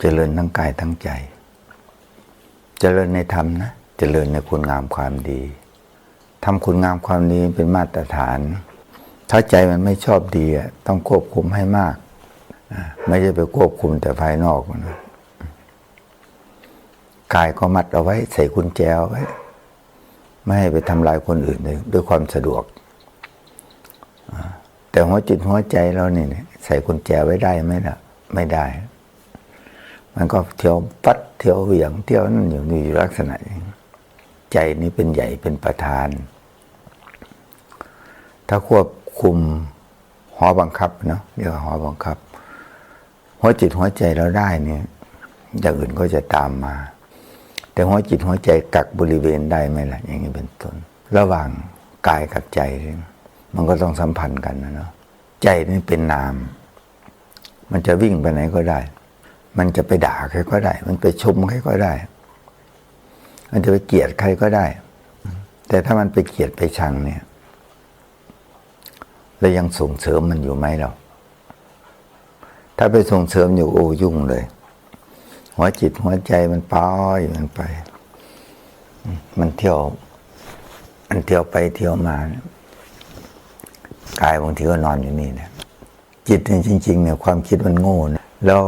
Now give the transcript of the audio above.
เจริญทั้งกายทั้งใจ เจริญในธรรมนะ เจริญในคุณงามความดีทำคุณงามความดีเป็นมาตรฐาน ถ้าใจมันไม่ชอบดีอะต้องควบคุมให้มาก ไม่ใช่ไปควบคุมแต่ภายนอกนะกายก็มัดเอาไว้ ใส่กุญแจไว้ ไม่ให้ไปทำลายคนอื่นเลยด้วยความสะดวก แต่หัวจิตหัวใจเราเนี่ยใส่กุญแจไว้ได้ไหมล่ะ ไม่ได้ มันก็เที่ยวปัดเที่ยวเหวี่ยงเที่ยวนั่นอยู่นี่ลักษณะนี้ใจนี้เป็นใหญ่เป็นประธาน ถ้าควบคุมหอบังคับเนาะเรียกว่าหอบังคับหัวจิตหัวใจเราได้เนี่ยอย่างอื่นก็จะตามมา แต่หัวจิตหัวใจกักบริเวณได้ไหมล่ะ อย่างนี้เป็นต้นระหว่างกายกับใจ มันก็ต้องสัมพันธ์กันนะเนาะใจนี่เป็นนาม มันจะวิ่งไปไหนก็ได้ มันจะไปด่าใครก็ได้ มันไปชมใครก็ได้ มันจะไปเกลียดใครก็ได้ แต่ถ้ามันไปเกลียดไปชังเนี่ยเรายังส่งเสริมมันอยู่ไหมเรา ถ้าไปส่งเสริมอยู่โอ้ยุ่งเลย หัวจิตหัวใจมันป้อยมันไป มันเที่ยวมันเที่ยวไปเที่ยวมาเนี่ยกายบางทีก็นอนอยู่นี่เนี่ยจิตเนี่ยจริง ๆ เนี่ยความคิดมันโง่นะแล้ว